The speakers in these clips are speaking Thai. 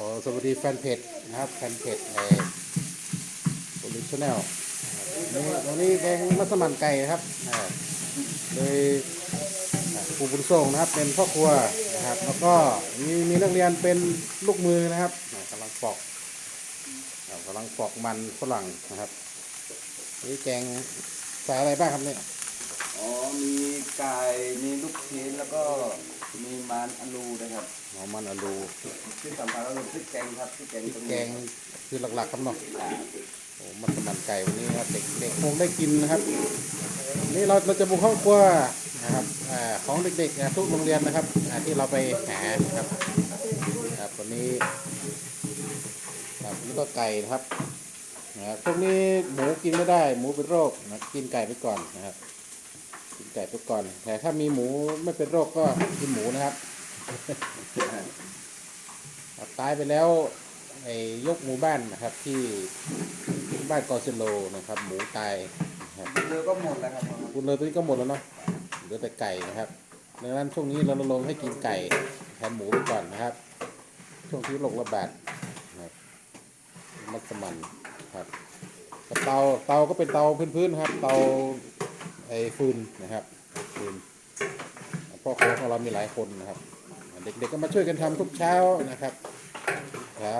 ขอสวัสดีแฟนเพจนะครับแฟนเพจเอ่อโอลิชแนลนี่วันนี้แกงมัสมั่นไก่นะครับโดยอ่าครูบุญส่งนะครับเป็นพ่อครัวนะครับ แล้วก็มีมีนักเรียนเป็นลูกมือนะครับอ่ากำลังปอกอ่ากำลังปอกมันฝรั่งนะครับนี่แกงใส่อะไรบ้างครับเนี่ยอ๋อมีไก่มีลูกชิ้นแล้วก็ มีมันอลูนะครับหอมมันอะลูที่สำคัญก็คือพริกแกงครับพริกแกงพริกตรงแกนี้งคือหลักๆครับเนาะโอ้มัสมั่นไก่วันนี้นะครับเด็กเด็กคงได้กินนะครับ นี่เราเราจะบุกห้องครัวนะครับอาของเด็กๆนะทุกโรงเรียนนะครับอ่าที่เราไปหานะครับครับวันนี้ครับนี่ก็ไก่นะครับนะครับพวกนี้หมูกินไม่ได้หมูเป็นโรคนะกินไก่ไปก่อนนะครับ กินไก่ไปก่อน แต่ถ้ามีหมูไม่เป็นโรคก็กินหมูนะครับครับตายไปแล้วไอ้ยกหมู่บ้านนะครับ ที่บ้านกอซิโลนะครับ หมูตายนะครับเรือก็หมดแล้วครับคุณเลยตัวนี้ก็หมดแล้วเนาะเหลือแต่ไก่นะครับดังนั้นช่วงนี้เราลงให้กินไก่แทนหมูไปก่อนนะครับ ช่วงที่โรคระบาดนะครับมัสมันครับเตาเตาก็เป็นเตาพื้นๆนะครับ เตา ไอ้ฟืนนะครับฟืนพ่อครัวของเรามีหลายคนนะครับ เด็กๆก็มาช่วยกันทำทุกเช้านะครับเช้า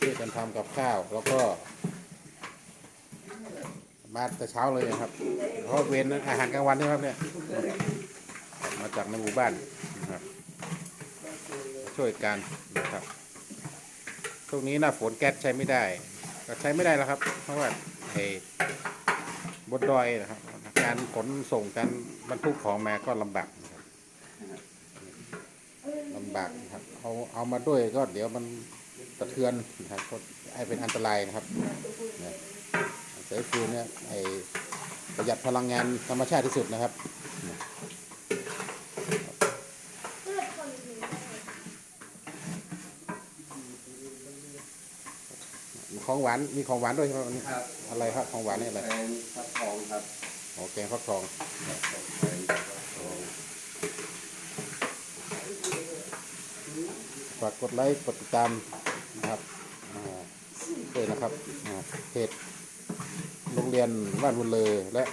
ช่วยกันทำกับข้าวแล้วก็ มาแต่เช้าเลยนะครับเพราะเวรอาหารกลางวันนี่ครับเนี่ยมาจากในหมู่บ้านนะครับช่วยกันนะครับช่วงนี้หน้าฝนแก๊สใช้ไม่ได้ ก็ใช้ไม่ได้แล้วครับ เพราะว่าไอ้ บนดอยนะครับ การขนส่งการบรรทุกของมาก็ลำบากนะครับลำบากนะครับเอาเอามาด้วยก็เดี๋ยวมันสะเทือนนะครับก็ไอ้เป็นอันตรายนะครับนะสายฟืนเนี่ยไอประหยัดพลังงานธรรมชาติที่สุดนะครับ ของหวานมีของหวานด้วยใช่ไหมวันนี้ครับอะไรครับของหวานนี่อะไรแกงฟักทองครับโอแกงฟักทองแกงฟักทองฝากกดไลค์กดติดตามนะครับอ่าด้วยนะครับอ่าเพจโรงเรียนบ้านบุญเลอและ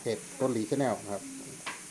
เพจต้นหลีชาแนลนะครับ